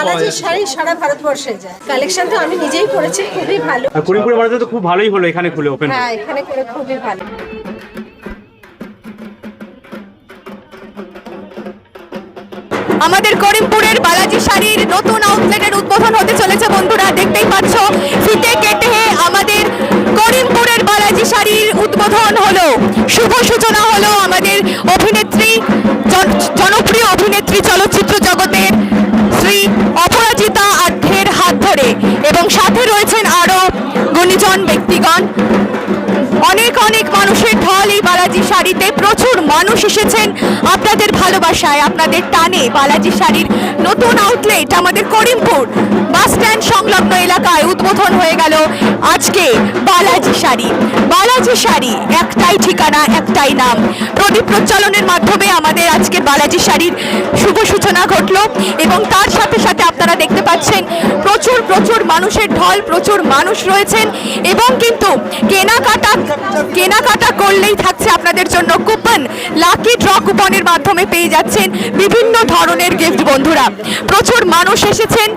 বালাজির শাড়ি সারা ভারতবর্ষে যায়। কালেকশন তো আমি নিজেই করেছি খুবই ভালো। আর করিমপুরে বাড়িতে তো খুব ভালোই হলো এখানে খুলে ওপেন হ্যাঁ এখানে করে খুবই ভালো। আমাদের করিমপুরের বালাজি শাড়ির নতুন আউটলেটের উদ্বোধন হতে চলেছে বন্ধুরা দেখতেই পাচ্ছ ফিতে কেটে আমাদের করিমপুরের বালাজি শাড়ির উদ্বোধন হলো। শুভ সূচনা হলো আমাদের অভিনেত্রী জন- জনপ্রিয় অভিনেত্রী চলচ্চিত্র অনেক মানুষের ঢল এই বালাজি শাড়িতে। প্রচুর মানুষ এসেছেন আপনাদের ভালোবাসায়, আপনাদের টানে। বালাজি শাড়ির নতুন আউটলেট আমাদের করিমপুর বাস স্ট্যান্ড সংলগ্ন এলাকায় উদ্বোধন হয়ে গেল আজকে বালাজি শাড়ি। বালাজি শাড়ি, একটাই ঠিকানা, একটাই নাম। প্রদীপ প্রচলনের মাধ্যমে আমাদের আজকে বালাজি শাড়ির শুভ সূচনা ঘটলো এবং তার সাথে সাথে আপনারা দেখতে পাচ্ছেন প্রচুর প্রচুর মানুষের ঢল, প্রচুর মানুষ রয়েছেন এবং কিন্তু কেনাকাটা কেনাকাটা করলেই থাকছে আপনাদের জন্য কুপন। লাকি ড্র কুপনের মাধ্যমে পেয়ে যাচ্ছেন বিভিন্ন ধরনের গিফট বন্ধুরা। প্রচুর মানুষ এসেছেন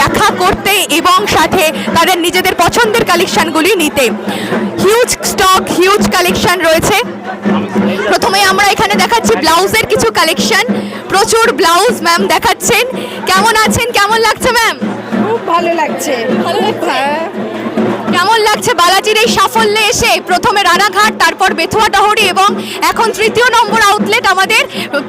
দেখা করতে এবং সাথে তাদের নিজেদের পছন্দের কালেকশানগুলি নিতে। হিউজ স্টক হিউজ কালেকশান রয়েছে। প্রথমে আমরা এখানে দেখাচ্ছি ব্লাউজের কিছু কালেকশন প্রচুর ব্লাউজ ম্যাম দেখাচ্ছেন। কেমন আছেন? কেমন লাগছে ম্যাম খুব ভালো লাগছে। ভালো হ্যাঁ। কেমন লাগছে বালাজির এই সাফল্যে এসে? প্রথমে রানাঘাট তারপর বেথুয়া টহরি এবং এখন তৃতীয় নম্বর আউটলেট আমাদের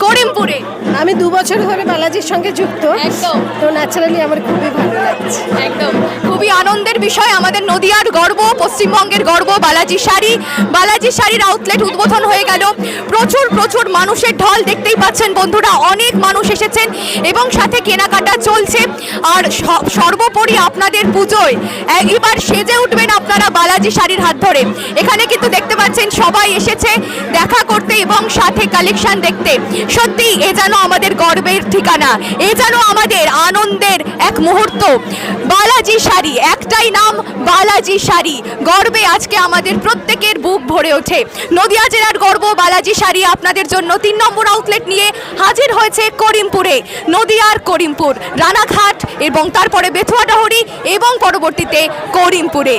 করিমপুরে। আমি দু বছর ধরে বালাজির সঙ্গে যুক্ত। একদম। তো ন্যাচারালি আমার খুবই ভালো লাগছে। একদম। খুবই আনন্দের বিষয়। আমাদের নদিয়ার গর্ব, পশ্চিমবঙ্গের গর্ব, বালাজি শাড়ি। বালাজি শাড়ির আউটলেট উদ্বোধন হয়ে গেল। প্রচুর প্রচুর মানুষের ঢল দেখতেই পাচ্ছেন বন্ধুরা। অনেক মানুষ এসেছেন এবং সাথে কেনাকাটা চলছে। আর সর্বোপরি আপনাদের পুজোয় এবার সেজে উঠবেন আপনারা বালাজি শাড়ির হাত ধরে। এখানে কিন্তু দেখতে পাচ্ছেন সবাই এসেছে দেখা করতে এবং সাথে কালেকশন দেখতে। সত্যি, এ যেন আমাদের গর্বের ঠিকানা। এ যেন আমাদের আনন্দের এক মুহূর্ত। বালাজি শাড়ি একটাই নাম বালাজি শাড়ি। গর্বে আজকে আমাদের প্রত্যেকের বুক ভরে ওঠে। নদিয়া জেলার গর্ব বালাজি শাড়ি আপনাদের জন্য তিন নম্বর আউটলেট নিয়ে হাজির হয়েছে করিমপুরে, নদিয়ার করিমপুর, রানাঘাট এবং তারপরে বেথুয়াডাহরি এবং পরবর্তীতে করিমপুরে।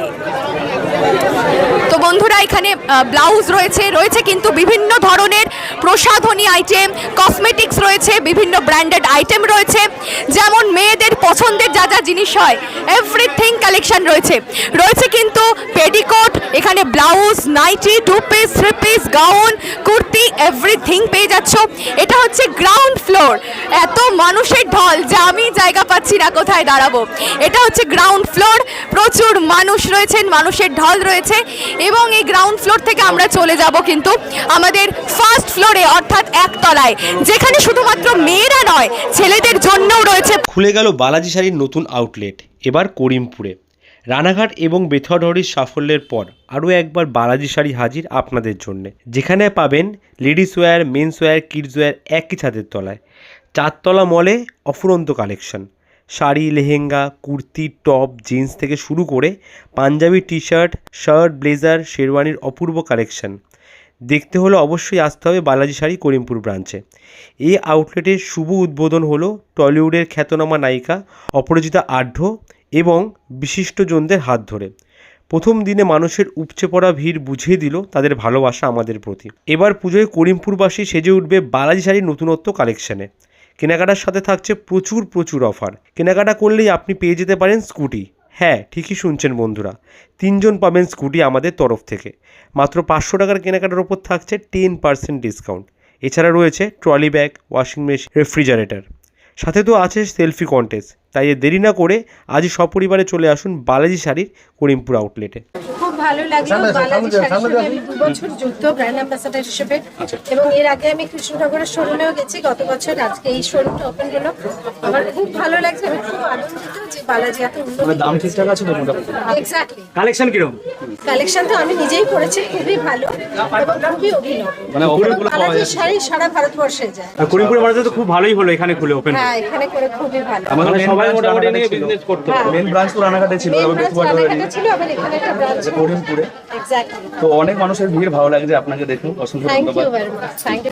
বন্ধুরা, এখানে ব্লাউজ রয়েছে রয়েছে কিন্তু বিভিন্ন ধরনের প্রসাধনী আইটেম কসমেটিক্স রয়েছে, বিভিন্ন ব্র্যান্ডেড আইটেম রয়েছে। যেমন মেয়েদের পছন্দের যা যা জিনিস হয় এভরিথিং কালেকশন রয়েছে। রয়েছে কিন্তু পেডিকোট এখানে blouse nightie two piece three piece gown kurti everything পেয়ে যাচ্ছ। এটা হচ্ছে গ্রাউন্ড ফ্লোর এত মানুষের ঢল যে আমি জায়গা পাচ্ছি না, কোথায় দাঁড়াবো? এটা হচ্ছে গ্রাউন্ড ফ্লোর প্রচুর মানুষ রয়েছেন, মানুষের ঢল রয়েছে। এবং এই গ্রাউন্ড ফ্লোর থেকে আমরা চলে যাব কিন্তু আমাদের ফার্স্ট ফ্লোরে অর্থাৎ একতলায়, যেখানে শুধুমাত্র মেয়েরা নয়, ছেলেদের জন্যও রয়েছে খুলে গেল বালাজি শাড়ির নতুন আউটলেট এবার করিমপুরে। রানাঘাট এবং বেথুয়াডহরির সাফল্যের পর আরও একবার বালাজি শাড়ি হাজির আপনাদের জন্য। যেখানে পাবেন ladies wear men's wear kids wear একই ছাদের তলায়। চারতলা মলে অফুরন্ত collection sari, lehenga, kurti, top, jeans থেকে শুরু করে punjabi T shirt shirt blazer, শেরওয়ানির অপূর্ব কালেকশন। দেখতে হলে অবশ্যই আসতে হবে বালাজি শাড়ি করিমপুর ব্রাঞ্চে। এই আউটলেটের শুভ উদ্বোধন হলো টলিউডের খ্যাতনামা নায়িকা অপরাজিতা আঢ্য এবং বিশিষ্টজনদের হাত ধরে। প্রথম দিনে মানুষের উপচে পড়া ভিড় বুঝিয়ে দিল তাদের ভালোবাসা আমাদের প্রতি। এবার পুজোয় করিমপুরবাসী সেজে উঠবে বালাজি শাড়ির নতুনত্ব কালেকশনে। কেনাকাটার সাথে থাকছে প্রচুর প্রচুর অফার। কেনাকাটা করলেই আপনি পেয়ে যেতে পারেন স্কুটি। হ্যাঁ ঠিকই শুনছেন বন্ধুরা, তিনজন পাবেন স্কুটি আমাদের তরফ থেকে। মাত্র পাঁচশো টাকার কেনাকাটার ওপর থাকছে টেন পার্সেন্ট ডিসকাউন্ট। এছাড়া রয়েছে trolley bag, washing machine, refrigerator. সাথে তো আছে সেলফি কন্টেস্ট, তাই দেরি না করে আজই সপরিবারে চলে আসুন বালাজি শাড়ির করিমপুর আউটলেটে ভালো লাগল বালাজি শাড়ির সঙ্গে আমি দু বছর যুক্ত ব্র্যান্ড অ্যাম্বাসাডার হিসেবে এবং এর আগে আমি কৃষ্ণনগরের শোরুমেও গেছি গত বছর আজকে এই শোরুমটা ওপেন হলো। আমার খুব ভালো লাগছে আমি খুব আনন্দিত যে বালাজি এত উন্নত দাম ঠিকঠাক আছে তো মোটামুটি? এক্স্যাক্টলি কালেকশন কীরকম? কালেকশন তো আমি নিজেই করেছি খুবই ভালো এবং খুবই অভিনব। মানে শাড়ি সারা ভারতবর্ষে যায়। আর করিমপুরে বাড়িতে তো খুব ভালোই হলো এখানে খুলে ওপেন হ্যাঁ এখানে করে খুবই ভালো। আমাদের সবাই মোটামুটি নিয়ে বিজনেস করতো। মেন ব্রাঞ্চ তো রানাঘাটে ছিল ছিল আবার এখানে একটা ব্রাঞ্চ করিমপুরে। তো অনেক মানুষের ভিড় ভালো লাগছে আপনাকে দেখুন। অসংখ্য ধন্যবাদ।